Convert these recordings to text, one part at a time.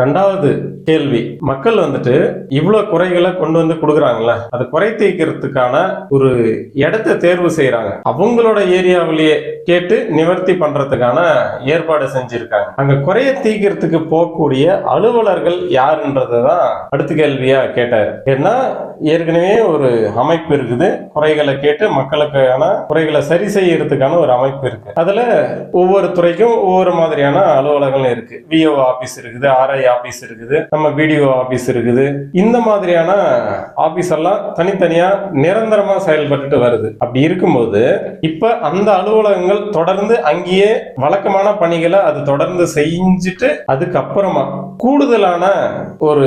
ரெண்டாவது கேள்வி. மக்கள் வந்துட்டு இவ்வளோ குறைகளை கொண்டு வந்து கொடுக்குறாங்கல்ல அதை குறை தீர்க்கிறதுக்கான ஒரு இடத்தை தேர்வு செய்கிறாங்க அவங்களோட ஏரியாவிலேயே கேட்டு நிவர்த்தி பண்ணுறதுக்கான ஏற்பாடு செஞ்சுருக்காங்க. அங்கே குறைய தீர்க்கிறதுக்கு போகக்கூடிய அலுவலர்கள் யாருன்றது தான் அடுத்த கேள்வியாக கேட்டார். ஏன்னா ஏற்கனவே ஒரு அமைப்பு இருக்குது. குறைகளை கேட்டு மக்களுக்கான குறைகளை சரி செய்யறதுக்கான ஒரு அமைப்பு இருக்கு. அதில் ஒவ்வொரு துறைக்கும் ஒவ்வொரு மாதிரியான அலுவலகங்கள் இருக்குது விஓ ஆஃபீஸ் இருக்குது ஆர்ஐ ஆபீஸ் இருக்குது நம்ம பிடிஓ ஆபீஸ் இருக்குது. இந்த மாதிரியான ஆபீஸ் எல்லாம் தனித்தனியா நிரந்தரமா செயல்பட்டு வருது. அப்படி இருக்கும்போது இப்ப அந்த அலுவலகங்கள் தொடர்ந்து அங்கேயே வழக்கமான பணிகளை அது தொடர்ந்து செஞ்சுட்டு அதுக்கப்புறமா கூடுதலான ஒரு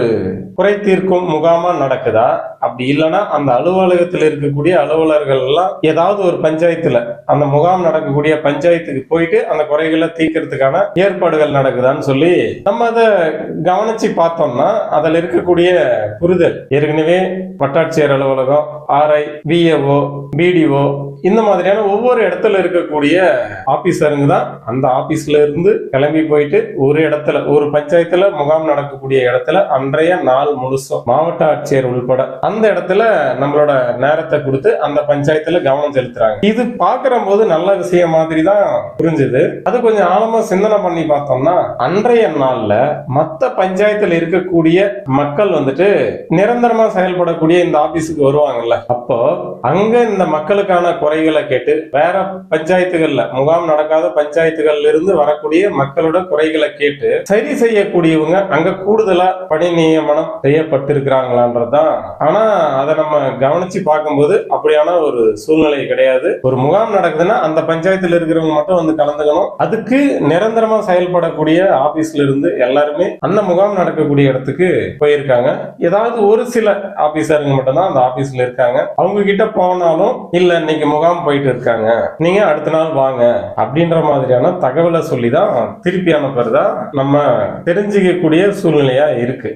குறை தீர்க்கும் முகாமா நடக்குதா? அப்படி இல்லைன்னா அந்த அலுவலகத்தில் இருக்கக்கூடிய அலுவலர்கள் எல்லாம் ஏதாவது ஒரு பஞ்சாயத்துல அந்த முகாம் நடக்கக்கூடிய பஞ்சாயத்துக்கு போயிட்டு அந்த குறைகளை தீர்க்கறதுக்கான ஏற்பாடுகள் நடக்குதான்னு சொல்லி நம்ம அதை கவனிச்சு பார்த்தோம்னா அதில் இருக்கக்கூடிய புரிதல். ஏற்கனவே வட்டாட்சியர் அலுவலகம் ஆர்ஐ விஏஓ பிடிஓ இந்த மாதிரியான ஒவ்வொரு இடத்துல இருக்கக்கூடிய ஆபீசருங்க தான். அந்த ஆபீஸ்ல இருந்து கிளம்பி போயிட்டு ஒரு இடத்துல ஒரு பஞ்சாயத்துல முகாம் நடக்கக்கூடிய இடத்துல அன்றைய நாள் முழுசும் மாவட்ட ஆட்சியர் உள்பட அந்த இடத்துல நம்மளோட நேரத்தை கொடுத்து அந்த பஞ்சாயத்துல கவனம் செலுத்துறாங்க. இது பாக்குற போது நல்ல விஷயம் மாதிரி தான் புரிஞ்சுது. அது கொஞ்சம் ஆழமா சிந்தனை பண்ணி பார்த்தோம்னா அன்றைய நாள்ல மத்த பஞ்சாயத்துல இருக்கக்கூடிய மக்கள் வந்துட்டு நிரந்தரமா செயல்படக்கூடிய இந்த ஆபீஸுக்கு வருவாங்கல்ல. அப்போ அங்க இந்த மக்களுக்கான குறைகளை கேட்டு வேற பஞ்சாயத்துகள்ல முகாம் நடக்காத பஞ்சாயத்துகள்ல இருந்து வரக்கூடிய மக்களோட குறைகளை கேட்டு சரி செய்யக்கூடியவங்க அங்க கூடுதலா பணி நியமனம் செய்யப்பட்டிருக்கிறாங்களான்றதுதான். ஆனா அதை நம்ம கவனிச்சு பார்க்கும்போது அப்படியான ஒரு சூழ்நிலை கிடையாது. ஒரு முகாம் நடக்குதுன்னா அந்த பஞ்சாயத்துல இருக்கிறவங்க மட்டும் வந்து கலந்துக்கணும். அதுக்கு நிரந்தரமா செயல்படக்கூடிய ஆபீஸ்ல இருந்து எல்லாருமே அந்த முகாம் நடக்கக்கூடிய இடத்துக்கு போயிருக்காங்க. ஏதாவது ஒரு சில ஆபீசருங்க மட்டும்தான் அந்த ஆபீஸ்ல இருக்காங்க. அவங்க கிட்ட போனாலும் இல்ல இன்னைக்கு முகாம் போயிட்டு இருக்காங்க. நீங்க அடுத்த நாள் வாங்க. அப்படின்ற மாதிரியான தகவலை சொல்லி தான் திருப்பி அனுப்புறதா நம்ம தெரிஞ்சுக்கக்கூடிய சூழ்நிலையா இருக்கு.